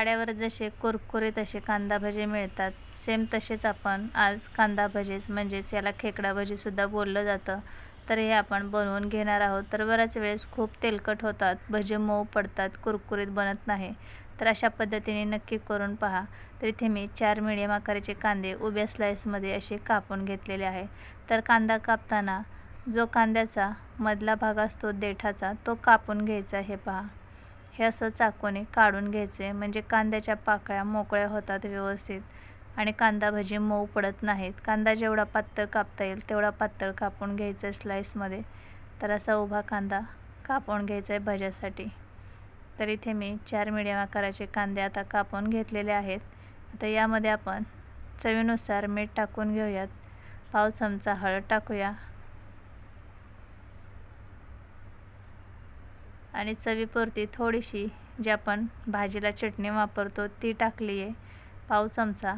गाड्यावर जसे कुरकुरीत असे कांदा भजे मिळतात सेम तसेच आपण आज कांदा भजेच म्हणजेच याला खेकडा भजीसुद्धा बोललं जातं. तर हे आपण बनवून घेणार आहोत. तर बऱ्याच वेळेस खूप तेलकट होतात भजे मऊ पडतात कुरकुरीत बनत नाही. तर अशा पद्धतीने नक्की करून पहा. तर इथे मी चार मिडियम आकाराचे कांदे उभ्या स्लाईसमध्ये असे कापून घेतलेले आहे. तर कांदा कापताना जो कांद्याचा मधला भाग असतो देठाचा तो कापून घ्यायचा हे पहा. हे असं चाकूने काढून घ्यायचे. म्हणजे कांद्याच्या पाकळ्या मोकळ्या होतात व्यवस्थित. आणि कांदा भजी मऊ पडत नाहीत. कांदा जेवढा पातळ कापता येईल तेवढा पातळ कापून घ्यायचा आहे स्लाईसमध्ये तर असा उभा कांदा कापून घ्यायचा आहे भज्यासाठी. तर इथे मी चार मिडियम आकाराचे कांदे आता कापून घेतलेले आहेत. आता यामध्ये आपण चवीनुसार मीठ टाकून घेऊयात. पाव चमचा हळद टाकूया. आणि चवीपुरती थोडीशी जी आपण भाजीला चटणी वापरतो ती टाकली आहे पाव चमचा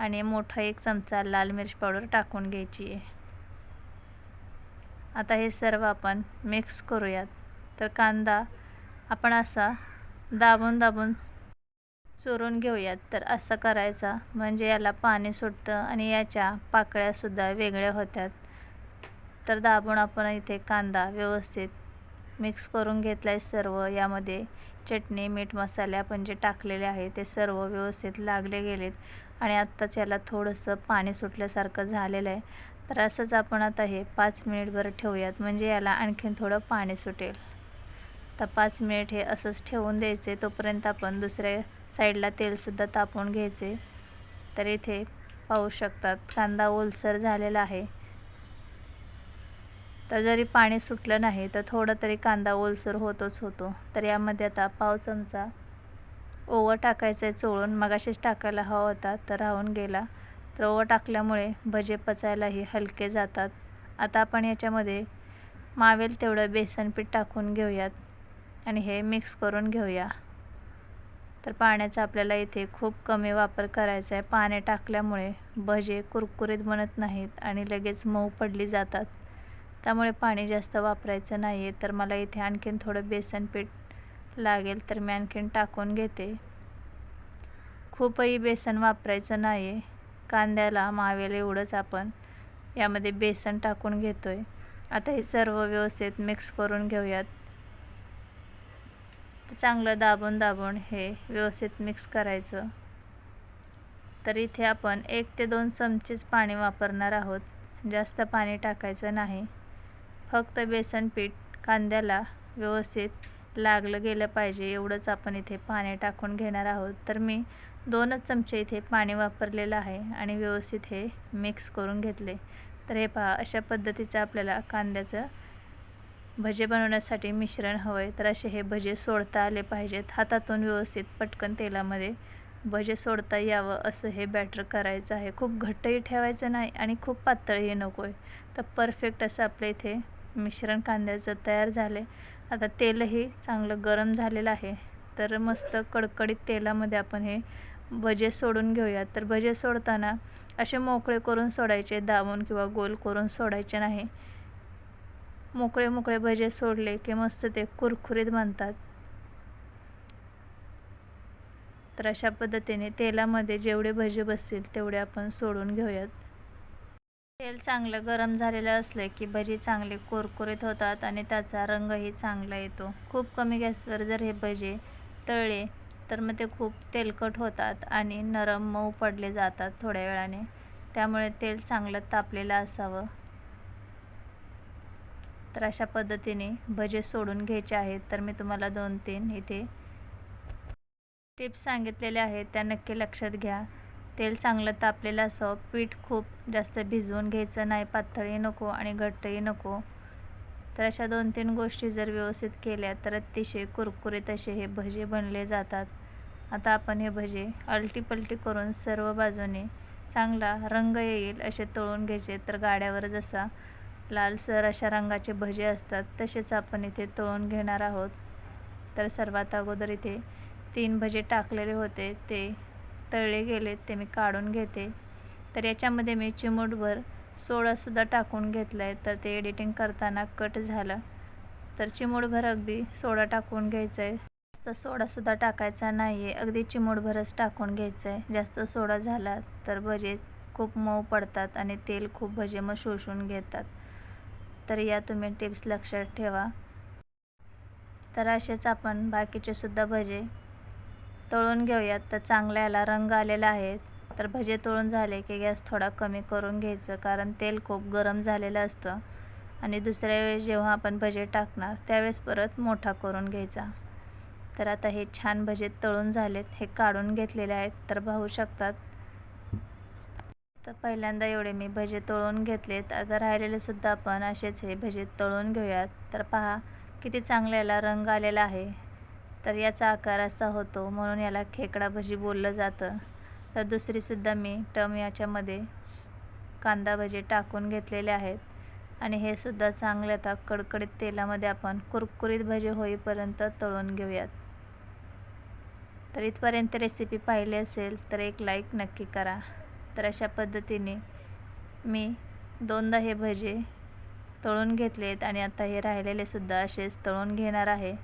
आणि मोठा एक चमचा लाल मिरच पावडर टाकून घ्यायची आहे. आता हे सर्व आपण मिक्स करूयात. तर कांदा आपण असा दाबून दाबून चोरून घेऊयात. तर असं करायचा म्हणजे याला पाणी सुटतं आणि याच्या पाकळ्यासुद्धा वेगळ्या होतात. तर दाबून आपण इथे कांदा व्यवस्थित मिक्स करून घेतला आहे सर्व. यामध्ये चटणी मीठ मसाले आपण जे टाकलेले आहे ते सर्व व्यवस्थित लागले गेलेत. आणि आत्ताच याला थोडंसं पाणी सुटल्यासारखं झालेलं आहे. तर असंच आपण आता हे पाच मिनिटभर ठेवूयात. म्हणजे याला आणखीन थोडं पाणी सुटेल. तर पाच मिनिट हे असंच ठेवून द्यायचे. तोपर्यंत आपण दुसऱ्या साईडला तेलसुद्धा तापवून घ्यायचे. तर इथे पाहू शकतात कांदा ओलसर झालेला आहे. तर जरी पाणी सुटलं नाही तर थोडं तरी कांदा ओलसर होतोच होतो. तर यामध्ये आता पाव चमचा ओवा टाकायचं आहे चोळून. मगाशीच टाकायला हवा होता तर राहून गेला. तर ओवा टाकल्यामुळे भजे पचायलाही हलके जातात. आता आपण याच्यामध्ये मावेल तेवढं बेसन पीठ टाकून घेऊयात आणि हे मिक्स करून घेऊया. तर पाण्याचा आपल्याला इथे खूप कमी वापर करायचा आहे पाणी टाकल्यामुळे भजे कुरकुरीत बनत नाहीत आणि लगेच मऊ पडली जातात. त्यामुळे पाणी जास्त वापरायचं नाही आहे तर मला इथे आणखीन थोडं बेसन पीठ लागेल तर मी आणखीन टाकून घेते. खूपही बेसन वापरायचं नाही आहे कांद्याला मावेल एवढंच आपण. यामध्ये बेसन टाकून घेतो आहे आता हे सर्व व्यवस्थित मिक्स करून घेऊयात. चांगलं दाबून दाबून हे व्यवस्थित मिक्स करायचं. तर इथे आपण एक ते दोन चमचेच पाणी वापरणार आहोत. जास्त पाणी टाकायचं नाही. फक्त बेसन पीठ कांद्याला व्यवस्थित लागलं गेलं पाहिजे एवढंच आपण इथे पाणी टाकून घेणार आहोत. तर मी दोनच चमचे इथे पाणी वापरलेलं आहे आणि व्यवस्थित हे मिक्स करून घेतले. तर हे पहा अशा पद्धतीचं आपल्याला कांद्याचं भजे बनवण्यासाठी मिश्रण हवं आहे तर असे हे भजे सोडता आले पाहिजेत. हातातून व्यवस्थित पटकन तेलामध्ये भजे सोडता यावं असं हे बॅटर करायचं आहे. खूप घट्टही ठेवायचं नाही आणि खूप पातळही नको आहे तर परफेक्ट असं आपल्या इथे मिश्रण कांद्याचं तयार झाले आता तेलही चांगलं गरम झालेलं आहे. तर मस्त कडकडीत तेलामध्ये आपण हे भजे सोडून घेऊयात तर भजे सोडताना असे मोकळे करून सोडायचे दाबून किंवा गोल करून सोडायचे नाही. मोकळे मोकळे भजे सोडले की मस्त ते कुरकुरीत बनतात. तर अशा पद्धतीने तेलामध्ये जेवढे भजे बसतील तेवढे आपण सोडून घेऊयात. तेल चांगलं गरम झालेलं असले की भजी चांगले कुरकुरीत होतात आणि त्याचा रंगही चांगला येतो. खूप कमी गॅसवर जर हे भजे तळले तर मग ते खूप तेलकट होतात आणि नरम मऊ पडले जातात थोड्या वेळाने. त्यामुळे तेल चांगलं तापलेलं असावं. तर अशा पद्धतीने भजे सोडून घ्यायचे आहेत. तर मी तुम्हाला दोन तीन इथे टिप्स सांगितलेल्या आहेत. त्या नक्की लक्षात घ्या. तेल चांगलं तापलेलं असं पीठ खूप जास्त भिजवून घ्यायचं नाही पातळही नको आणि घट्टही नको. तर अशा दोन तीन गोष्टी जर व्यवस्थित केल्या तर अतिशय कुरकुरीत असे हे भजे बनले जातात. आता आपण हे भजे अलटीपलटी करून सर्व बाजूने चांगला रंग येईल असे तळून घ्यायचे. तर गाड्यावर जसा लालसर अशा रंगाचे भजे असतात तसेच आपण इथे तळून घेणार आहोत. तर सर्वात अगोदर इथे तीन भजे टाकलेले होते ते तळले गेले ते मी काढून घेते. तर याच्यामध्ये मी चिमूटभर सोडासुद्धा टाकून घेतला आहे तर ते एडिटिंग करताना कट झालं. तर चिमूटभर अगदी सोडा टाकून घ्यायचं आहे जास्त सोडासुद्धा टाकायचा नाही आहे अगदी चिमूटभरच टाकून घ्यायचं आहे जास्त सोडा झाला तर भजे खूप मऊ पडतात आणि तेल खूप भजे मग शोषून घेतात. तर या तुम्ही टिप्स लक्षात ठेवा. तर असेच आपण बाकीचे सुद्धा भजे तळून घेऊयात. तर चांगल्या याला रंग आलेला आहे. तर भजे तळून झाले की गॅस थोडा कमी करून घ्यायचं कारण तेल खूप गरम झालेलं असतं. आणि दुसऱ्या वेळेस जेव्हा आपण भजे टाकणार त्यावेळेस परत मोठा करून घ्यायचा. तर आता हे छान भजे तळून झालेत. हे काढून घेतलेले आहेत. तर पाहू शकतात. तर पहिल्यांदा एवढे मी भजे तळून घेतलेत. आता राहिलेले सुद्धा आपण असेच हे भजे तळून घेऊयात. तर पहा किती चांगल्याला रंग आलेला आहे. तर याचा आकार असा होतो म्हणून याला खेकडा भजी बोललं जातं. तर दुसरीसुद्धा मी टम याच्यामध्ये कांदा भजी टाकून घेतलेले आहेत. आणि हे सुद्धा चांगले आता कडकडीत तेलामध्ये आपण कुरकुरीत भजे होईपर्यंत तळून घेऊयात. तर इथपर्यंत रेसिपी पाहिली असेल तर एक लाईक नक्की करा. तर अशा पद्धतीने मी दोनदा हे भजे तळून घेतलेत आणि आता हे राहिलेले सुद्धा असेच तळून घेणार आहे.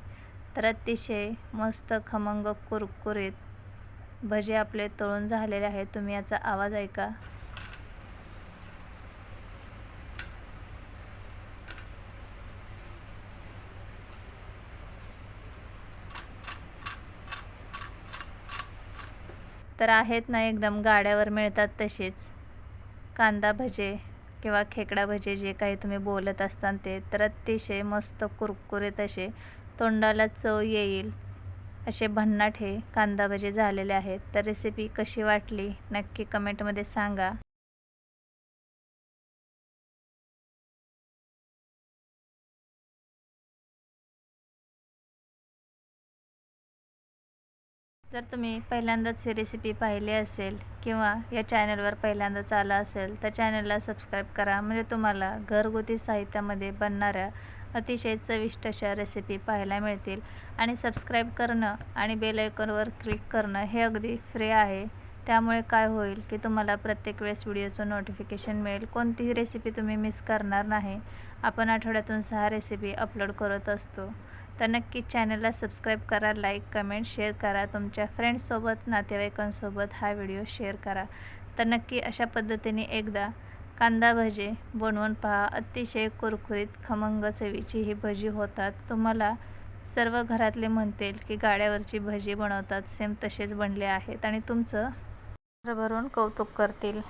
तर अतिशय मस्त खमंग कुरकुरीत भजे आपले तळून झालेले आहेत. तुम्ही याचा आवाज ऐका. तर आहेत ना एकदम गाड्यावर मिळतात तसेच. कांदा भजे किंवा खेकडा भजे जे काही तुम्ही बोलत असताना ते. तर अतिशय मस्त कुरकुरीत असे तोंडाला चव येईल असे भन्नाट हे कांदा भजे झालेले आहेत. तर रेसिपी कशी वाटली? नक्की कमेंटमध्ये सांगा. जर तुम्ही पहिल्यांदाच ही रेसिपी पाहिली असेल किंवा या चॅनलवर पहिल्यांदाच आला असेल तर चॅनलला सबस्क्राईब करा. म्हणजे तुम्हाला घरगुती साहित्यामध्ये बनणाऱ्या अतिशय चविष्ट अशा रेसिपी पाहायला मिळतील. आणि सबस्क्राईब करणं आणि बेल आयकॉनवर क्लिक करणं हे अगदी फ्री आहे. त्यामुळे काय होईल की तुम्हाला प्रत्येक वेळेस व्हिडिओचं नोटिफिकेशन मिळेल. कोणतीही रेसिपी तुम्ही मिस करणार नाही. आपण आठवड्यातून सहा रेसिपी अपलोड करत असतो. तर नक्की चॅनलला सबस्क्राईब करा लाईक कमेंट शेअर करा. तुमच्या फ्रेंड्ससोबत नातेवाईकांसोबत हा व्हिडिओ शेअर करा. तर नक्की अशा पद्धतीने एकदा कांदा भजी बनवून पहा. अतिशय कुरकुरीत खमंग चवीची ही भजी होतात. तुम्हाला सर्व घरातले म्हणतील की गाड्यावरची भजी बनवतात. सेम तसेच बनले आहेत. आणि तुमचं? भरून कौतुक करतील.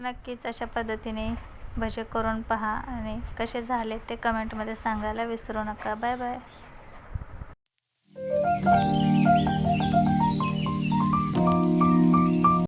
नक्कीच अशा पद्धतीने भजे करून पहा. आणि कसे झाले ते कमेंटमध्ये सांगायला विसरू नका. Bye bye